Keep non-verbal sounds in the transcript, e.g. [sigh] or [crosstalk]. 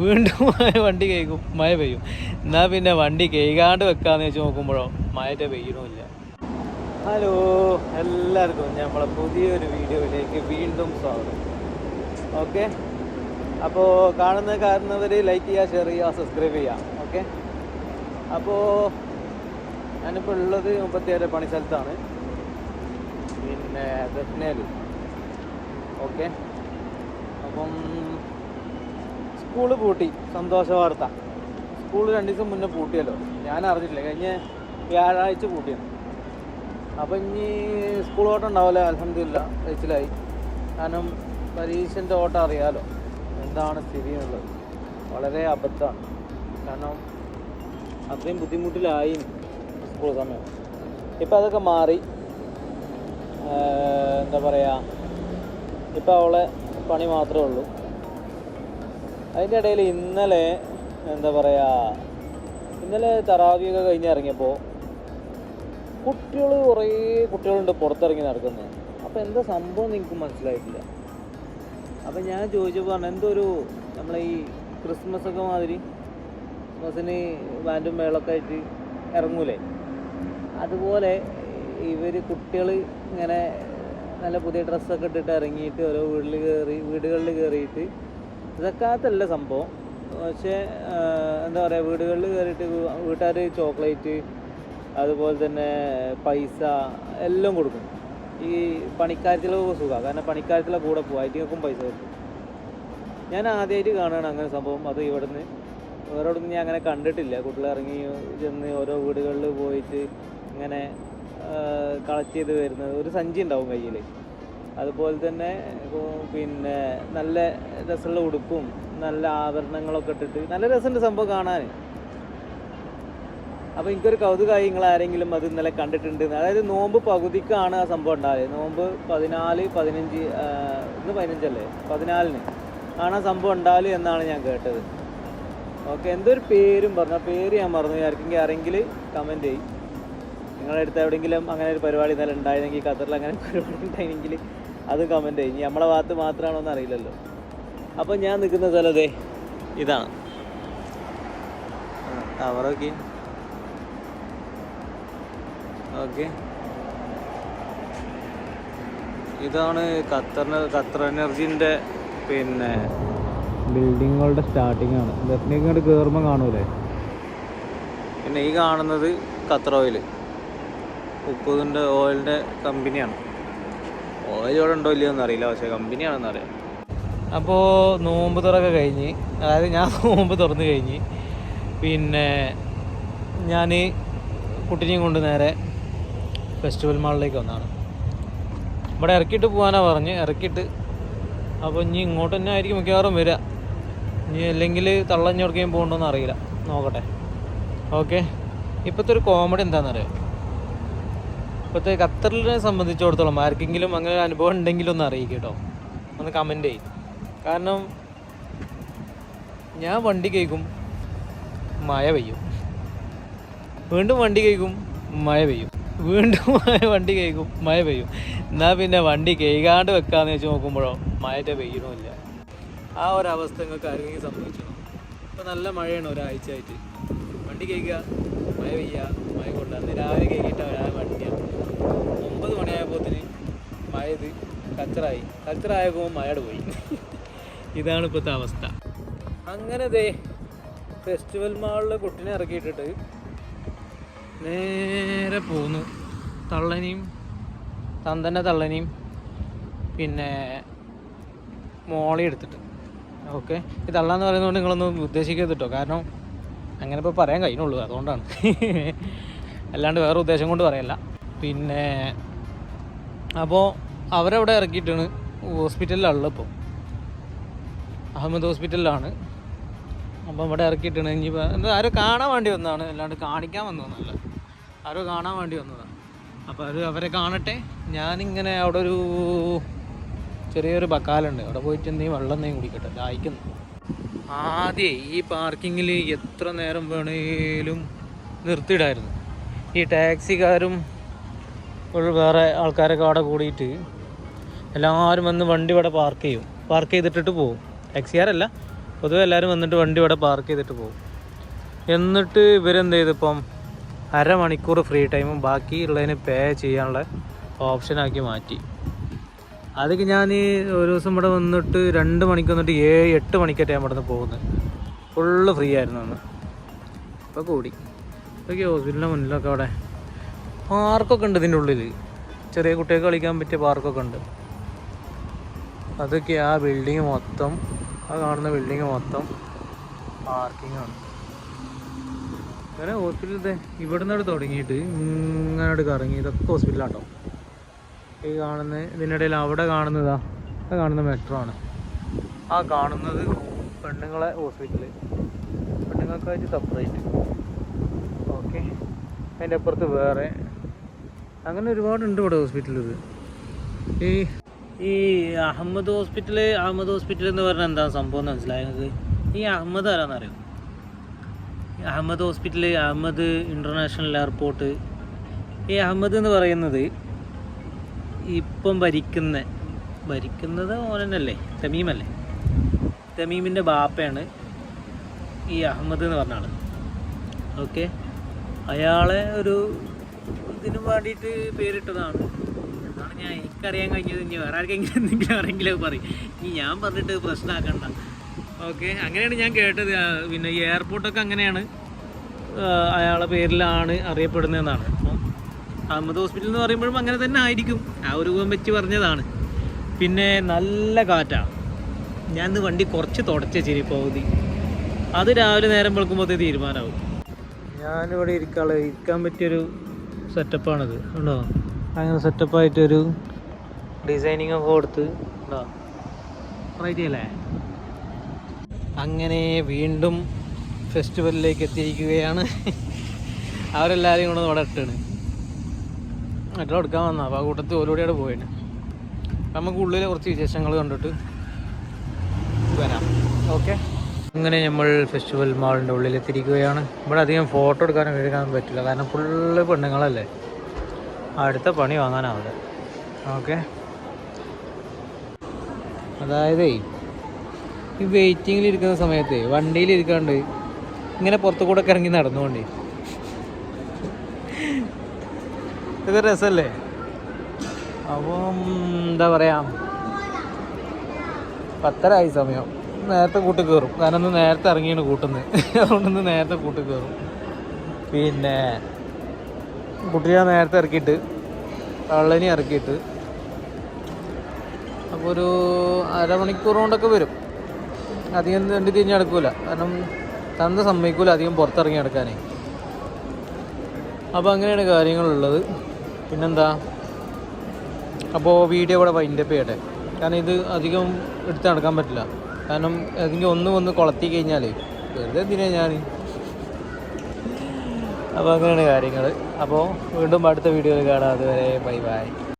വീണ്ടും [laughs] വണ്ടി കേൾക്കും മഴ പെയ്യും. എന്നാൽ പിന്നെ വണ്ടി കേൾക്കാണ്ട് വെക്കാന്ന് വെച്ച് നോക്കുമ്പോഴോ മഴയുടെ പെയ്യണമില്ല ഹലോ എല്ലാവർക്കും നമ്മളെ പുതിയൊരു വീഡിയോയിലേക്ക് വീണ്ടും സ്വാഗതം. ഓക്കെ? അപ്പോൾ കാണുന്ന കാണുന്നവർ ലൈക്ക് ചെയ്യുക ഷെയർ ചെയ്യുക സബ്സ്ക്രൈബ് ചെയ്യുക ഓക്കെ? അപ്പോൾ ഞാനിപ്പോൾ ഉള്ളത് മുപ്പത്തിയേഴ് പണി സ്ഥലത്താണ്. പിന്നെ ദക്ഷിണേൽ ഓക്കെ? അപ്പം സ്കൂൾ പൂട്ടി. സന്തോഷ വാർത്ത. സ്കൂൾ രണ്ട് ദിവസം മുന്നേ പൂട്ടിയല്ലോ. ഞാൻ അറിഞ്ഞിട്ടില്ല. കഴിഞ്ഞ വ്യാഴാഴ്ച പൂട്ടിയാണ് അപ്പം ഇനി സ്കൂൾ ഓട്ടം ഉണ്ടാവില്ല. അലഹമില്ല കഴിച്ചിലായി. കാരണം പരീക്ഷന്റെ ഓട്ടം അറിയാലോ. എന്താണ് സ്ഥിതി എന്നുള്ളത്. വളരെ അബദ്ധമാണ്. കാരണം അത്രയും ബുദ്ധിമുട്ടിലായി സ്കൂൾ സമയം. ഇപ്പം അതൊക്കെ മാറി. എന്താ പറയുക ഇപ്പം അവളെ പണി മാത്രമേ ഉള്ളൂ. അതിന്റെ ഇടയിൽ ഇന്നലെ എന്താ പറയുക ഇന്നലെ തറാവിയൊക്കെ കഴിഞ്ഞ് ഇറങ്ങിയപ്പോൾ കുട്ടികൾ കുറേ കുട്ടികളുണ്ട് പുറത്തിറങ്ങി നടക്കുന്നത് അപ്പോൾ എന്താ സംഭവം എനിക്ക് മനസ്സിലായിട്ടില്ല. അപ്പോൾ ഞാൻ ചോദിച്ചപ്പോൾ പറഞ്ഞു എന്തോ ഒരു നമ്മളെ ഈ ക്രിസ്മസ് ഒക്കെ മാതിരി ക്രിസ്മസിന് ബാൻഡും മേളൊക്കെ ആയിട്ട് ഇറങ്ങൂലേ? അതുപോലെ ഇവർ കുട്ടികൾ ഇങ്ങനെ നല്ല പുതിയ ഡ്രസ്സൊക്കെ ഇട്ടിട്ട് ഇറങ്ങിയിട്ട് ഓരോ വീട്ടിൽ കയറി വീടുകളിൽ കയറിയിട്ട് ഇതൊക്കാത്തല്ല സംഭവം. പക്ഷേ എന്താ പറയുക വീടുകളിൽ കയറിയിട്ട് വീട്ടുകാർ ചോക്ലേറ്റ് അതുപോലെ തന്നെ പൈസ എല്ലാം കൊടുക്കും. ഈ പണിക്കാരത്തിലൊക്കെ സുഖമാണ് കാരണം പണിക്കാരത്തിലെ കൂടെ പോകും ഐറ്റിങ്ങൾക്കും പൈസ കൊടുക്കും. ഞാൻ ആദ്യമായിട്ട് കാണുകയാണ് അങ്ങനെ സംഭവം. അത് ഇവിടുന്ന്. വേറെ ഇവിടുന്ന് ഞാൻ അങ്ങനെ കണ്ടിട്ടില്ല. കുട്ടികൾ ഇറങ്ങി ചെന്ന് ഓരോ വീടുകളിൽ പോയിട്ട് ഇങ്ങനെ കളക്ട് ചെയ്ത് വരുന്നത്. ഒരു സഞ്ചി ഉണ്ടാവും കയ്യിൽ അതുപോലെ തന്നെ പിന്നെ നല്ല രസമുള്ള ഉടുപ്പും നല്ല ആഭരണങ്ങളൊക്കെ ഇട്ടിട്ട് നല്ല രസമുണ്ട് സംഭവം കാണാൻ. അപ്പോൾ എനിക്കൊരു കൗതുകമായി നിങ്ങൾ ആരെങ്കിലും അത് ഇന്നലെ കണ്ടിട്ടുണ്ട്. അതായത് നോമ്പ് പകുതിക്കാണ് ആ സംഭവം ഉണ്ടായത്. നോമ്പ് പതിനാല് പതിനഞ്ച് ഇന്ന് പതിനഞ്ചല്ലേ? പതിനാലിന് ആണ് ആ സംഭവം ഉണ്ടാവൽ എന്നാണ് ഞാൻ കേട്ടത്. ഓക്കെ എന്തൊരു പേരും പറഞ്ഞു പേര് ഞാൻ പറഞ്ഞു ആർക്കെങ്കിൽ ആരെങ്കിൽ കമന്റ് ചെയ്യും. നിങ്ങളുടെ അടുത്ത് എവിടെയെങ്കിലും അങ്ങനെ ഒരു പരിപാടി ഇന്നലെ ഉണ്ടായിരുന്നെങ്കിൽ ഖത്തറിൽ അങ്ങനെ പരിപാടി ഉണ്ടായിരുന്നെങ്കിൽ അത് കമന്റ് ഇനി നമ്മളെ ഭാഗത്ത് മാത്രമാണോ എന്ന് അറിയില്ലല്ലോ. അപ്പോൾ ഞാൻ നിൽക്കുന്ന സ്ഥലത്തെ ഇതാണ്. Tower okay. ഇതാണ് ഖത്തറിന് ഖത്തർ എനർജീന്റെ പിന്നെ ബിൽഡിങ്ങുകളുടെ സ്റ്റാർട്ടിംഗ് ആണ്. ഇങ്ങോട്ട് കയറുമ്പോൾ കാണൂലേ? പിന്നെ ഈ കാണുന്നത് ഖത്തർ ഓയിൽ ഉപ്പുതിന്റെ ഓയിലിന്റെ കമ്പനിയാണ് ഇവിടെ ഉണ്ടോ ഇല്ലയോ എന്നറിയില്ല പക്ഷേ കമ്പനിയാണെന്ന് അറിയാം. അപ്പോൾ നോമ്പ് തുറക്കെ കഴിഞ്ഞ്. അതായത് ഞാൻ [laughs] നോമ്പ് തുറന്നു കഴിഞ്ഞ്. പിന്നെ ഞാൻ കുട്ടിനെയും കൊണ്ട് നേരെ ഫെസ്റ്റിവൽ മാളിലേക്ക് വന്നതാണ്. ഇവിടെ ഇറക്കിയിട്ട് പോകാനാണ് പറഞ്ഞ്. ഇറക്കിയിട്ട് അപ്പോൾ ഇനി ഇങ്ങോട്ട് തന്നെ ആയിരിക്കും മിക്കവാറും വരിക ഇനി അല്ലെങ്കിൽ തള്ളഞ്ഞോർക്കേം പോകണ്ടോന്ന് അറിയില്ല. നോക്കട്ടെ. ഓക്കെ. ഇപ്പോഴത്തെ ഒരു കോമഡി എന്താണെന്നറിയാം ഇപ്പോഴത്തെ ഖത്തറിനെ സംബന്ധിച്ചിടത്തോളം ആർക്കെങ്കിലും അങ്ങനെ ഒരു അനുഭവം ഉണ്ടെങ്കിലും ഒന്ന് അറിയിക്കുക കേട്ടോ. ഒന്ന് കമന്റ് ചെയ്യും. കാരണം ഞാൻ വണ്ടി കേൾക്കും മഴ പെയ്യും. വീണ്ടും വണ്ടി കേൾക്കും മഴ പെയ്യും. വീണ്ടും [laughs] വണ്ടി കേൾക്കും മഴ പെയ്യും. എന്നാൽ പിന്നെ വണ്ടി കേൾക്കാണ്ട് വെക്കാന്ന് വെച്ച് നോക്കുമ്പോഴോ മഴയുടെ പെയ്യണമില്ല ആ ഒരവസ്ഥ നിങ്ങൾക്ക് ആരെങ്കിലും സംഭവിച്ചോ? ഇപ്പോൾ നല്ല മഴയാണ് ഒരാഴ്ചയായിട്ട്. വണ്ടി കേൾക്കുക. മഴ പെയ്യുക മഴ കൊണ്ടുവന്ന് രാവിലെ കയറിയിട്ട് ഒരാൾ വണ്ടിയാണ് ഒമ്പത് മണിയായപ്പോത്തിന് മഴ ഇത് കച്ചറായി. കച്ചറായപ്പോൾ മഴയുടെ പോയി. ഇതാണ് ഇപ്പോഴത്തെ അവസ്ഥ. അങ്ങനെ ദേ ഫെസ്റ്റിവൽ മാളിൽ കുട്ടിനെ ഇറക്കിയിട്ടിട്ട് നേരെ പോന്നു. തള്ളനെയും തന്തന്റെ തള്ളനെയും പിന്നെ മോളി എടുത്തിട്ട്. ഓക്കെ? ഈ തള്ളാന്ന് പറയുന്നതുകൊണ്ട് നിങ്ങളൊന്നും ഉദ്ദേശിക്കരുത് കേട്ടോ കാരണം അങ്ങനെ ഇപ്പോൾ പറയാൻ കഴിയുന്നുള്ളൂ അതുകൊണ്ടാണ്. അല്ലാണ്ട് വേറെ ഉദ്ദേശം കൊണ്ട് പറയല്ല. പിന്നെ അപ്പോൾ അവരവിടെ ഇറക്കിയിട്ടാണ് ഹോസ്പിറ്റലിലുള്ളത് ഇപ്പോൾ അഹമ്മദ് ഹോസ്പിറ്റലിലാണ്. അപ്പോൾ ഇവിടെ ഇറക്കിയിട്ടാണ് ഇനിയിപ്പോൾ എന്താ ആരോ കാണാൻ വേണ്ടി വന്നതാണ് അല്ലാണ്ട് കാണിക്കാൻ വന്നതൊന്നുമല്ല. ആരോ കാണാൻ വേണ്ടി വന്നതാണ്. അപ്പോൾ അവർ അവരെ കാണട്ടെ. ഞാനിങ്ങനെ അവിടെ ഒരു ചെറിയൊരു ബക്കാലുണ്ട്. അവിടെ പോയിട്ട് എന്തെങ്കിലും വെള്ളം എന്തെങ്കിലും കുടിക്കട്ടെ. ദാഹിക്കുന്നു. ആദ്യമേ ഈ പാർക്കിങ്ങിൽ എത്ര നേരം വേണേലും നിർത്തിയിടായിരുന്നു. ഈ ടാക്സിക്കാരും ഒരു വേറെ ആൾക്കാരൊക്കെ അവിടെ കൂടിയിട്ട് എല്ലാവരും വന്ന് വണ്ടി ഇവിടെ പാർക്ക് ചെയ്യും. പാർക്ക് ചെയ്തിട്ടിട്ട് പോകും ടാക്സിക്കാരല്ല പൊതുവെ എല്ലാവരും വന്നിട്ട് വണ്ടി ഇവിടെ പാർക്ക് ചെയ്തിട്ട് പോകും എന്നിട്ട് ഇവരെന്ത് ചെയ്തിപ്പം അരമണിക്കൂർ ഫ്രീ ടൈമും ബാക്കി ഉള്ളതിന് പേ ചെയ്യാനുള്ള ഓപ്ഷനാക്കി മാറ്റി. അതൊക്കെ ഞാൻ ഒരു ദിവസം ഇവിടെ വന്നിട്ട് രണ്ട് മണിക്ക് വന്നിട്ട് ഏഴ് എട്ട് മണിക്കായിട്ട് ഞാൻ ഇവിടെ നിന്ന് പോകുന്നത്. ഫുള്ള് ഫ്രീ ആയിരുന്നു അന്ന്. അപ്പോൾ കൂടി. ഇതൊക്കെ ഹോസ്പിറ്റലിന്റെ മുന്നിലൊക്കെ അവിടെ. പാർക്കൊക്കെ ഉണ്ട് ഇതിന്റെ ഉള്ളിൽ ചെറിയ കുട്ടികൾക്ക് കളിക്കാൻ പറ്റിയ പാർക്കൊക്കെ ഉണ്ട്. അതൊക്കെ ആ ബിൽഡിങ് മൊത്തം ആ കാണുന്ന ബിൽഡിങ് മൊത്തം പാർക്കിങ്ങാണ് അങ്ങനെ ഹോസ്പിറ്റൽ ഇതേ ഇവിടെ നിന്നാണ് തുടങ്ങിയിട്ട് ഇങ്ങനെ കറങ്ങി. ഇതൊക്കെ ഹോസ്പിറ്റലാട്ടോ ഈ കാണുന്ന ഇതിനിടയിൽ അവിടെ കാണുന്നതാ. അത് കാണുന്ന മെട്രോ ആണ്. ആ കാണുന്നത് പെണ്ണുങ്ങളെ ഹോസ്പിറ്റൽ പെണ്ണുങ്ങൾക്കായിട്ട് സെപ്പറേറ്റ് ഓക്കെ അതിന്റെ അപ്പുറത്ത് വേറെ. അങ്ങനെ ഒരുപാടുണ്ട് ഇവിടെ ഹോസ്പിറ്റലിത് ഈ ഈ അഹമ്മദ് ഹോസ്പിറ്റൽ അഹമ്മദ് ഹോസ്പിറ്റൽ എന്ന് പറഞ്ഞാൽ എന്താ സംഭവം എന്ന് മനസ്സിലായത്? ഈ അഹമ്മദ് ആരാന്നറിയോ? Ahmed hospital Ahmed international airport ഈ അഹമ്മദ് എന്ന് പറയുന്നത് ഇപ്പം ഭരിക്കുന്ന ഭരിക്കുന്നത് ഓനല്ലേ തമീമല്ലേ? തമീമിന്റെ ബാപ്പയാണ് ഈ അഹമ്മദ് എന്ന് പറഞ്ഞ ആൾ ഓക്കെ? അയാളെ ഒരു ഇതിനു വേണ്ടിയിട്ട് പേരിട്ടതാണ്. എന്നാണ് ഞാൻ എനിക്കറിയാൻ കഴിഞ്ഞത്. ഇനി വേറെ ആർക്കെങ്കിലും എന്തെങ്കിലും ആരെങ്കിലും പറയും. ഇനി ഞാൻ പറഞ്ഞിട്ട് പ്രശ്നമാക്കണ്ട ഓക്കെ? അങ്ങനെയാണ് ഞാൻ കേട്ടത്. പിന്നെ ഈ എയർപോർട്ടൊക്കെ അങ്ങനെയാണ് അയാളെ പേരിലാണ് അറിയപ്പെടുന്നതെന്നാണ്. അപ്പം അഹമ്മദ് ഹോസ്പിറ്റൽ എന്ന് പറയുമ്പോഴും അങ്ങനെ തന്നെ ആയിരിക്കും. ആ ഒരു രൂപം വെച്ച് പറഞ്ഞതാണ്. പിന്നെ നല്ല കാറ്റാണ് ഞാൻ ഇന്ന് വണ്ടി കുറച്ച് തുടച്ച ശരി പകുതി. അത് രാവിലെ നേരം വെളുക്കുമ്പോഴത്തേ തീരുമാനമാവും ഞാനിവിടെ ഇരിക്കാനുള്ള ഇരിക്കാൻ പറ്റിയൊരു സെറ്റപ്പാണിത് ഉണ്ടോ അങ്ങനെ സെറ്റപ്പായിട്ടൊരു ഡിസൈനിങ് ഒക്കെ കൊടുത്ത് ഉണ്ടോ റൈറ്റ് അല്ലേ? അങ്ങനെ വീണ്ടും ഫെസ്റ്റിവലിലേക്ക് എത്തിയിരിക്കുകയാണ്. അവരെല്ലാവരും കൂടെ ഇവിടെ ഇട്ടാണ്. മെട്രോ എടുക്കാൻ വന്ന അപ്പോൾ ആ കൂട്ടത്തിൽ ഓരോടിയാണ് പോയത് നമുക്ക് ഉള്ളിലെ കുറച്ച് വിശേഷങ്ങൾ കണ്ടിട്ട് വരാം. ഓക്കെ? അങ്ങനെ നമ്മൾ ഫെസ്റ്റിവൽ മാളിന്റെ ഉള്ളിൽ എത്തിയിരിക്കുകയാണ് ഇവിടെ അധികം ഫോട്ടോ എടുക്കാനും എഴുതാൻ പറ്റില്ല. കാരണം ഫുള്ള് പെണ്ണുങ്ങളല്ലേ. അടുത്ത പണി വാങ്ങാനാവില്ല ഓക്കെ? അതായതേ ഈ വെയിറ്റിങ്ങിൽ ഇരിക്കുന്ന സമയത്ത് വണ്ടിയിൽ ഇരിക്കാണ്ട് ഇങ്ങനെ പുറത്തു കൂടെ ഇറങ്ങി നടന്നുകൊണ്ടേ. ഇത് രസമല്ലേ അപ്പം എന്താ പറയാ? പത്തരായി സമയം. നേരത്തെ കൂട്ടി കയറും ഇന്ന് നേരത്തെ ഇറങ്ങിയാണ് കൂട്ടുന്നത്. അതുകൊണ്ടൊന്ന് നേരത്തെ കൂട്ടി കയറും പിന്നെ കുട്ടിയെ നേരത്തെ ഇറക്കിയിട്ട് കള്ളനി ഇറക്കിയിട്ട് അപ്പോൾ ഒരു അരമണിക്കൂർ കൊണ്ടൊക്കെ വരും. അധികം രണ്ട് തിരിഞ്ഞ് നടക്കൂല. കാരണം തന്നെ സമ്മതിക്കൂല അധികം പുറത്തിറങ്ങി നടക്കാനേ. അപ്പോൾ അങ്ങനെയാണ് കാര്യങ്ങളുള്ളത്. പിന്നെന്താ? അപ്പോൾ വീഡിയോ ഇവിടെ വൈൻഡ് അപ്പ് ചെയ്യട്ടെ. കാരണം ഇത് അധികം എടുത്ത് നടക്കാൻ പറ്റില്ല. കാരണം അതിന്റെ ഒന്ന് ഒന്ന് കൊളത്തി കഴിഞ്ഞാൽ വെറുതെ എന്തിനാണ് ഞാൻ അപ്പോൾ അങ്ങനെയാണ് കാര്യങ്ങൾ അപ്പോൾ വീണ്ടും അടുത്ത വീഡിയോയിൽ കാണാം. അതുവരെ ബൈ ബൈ.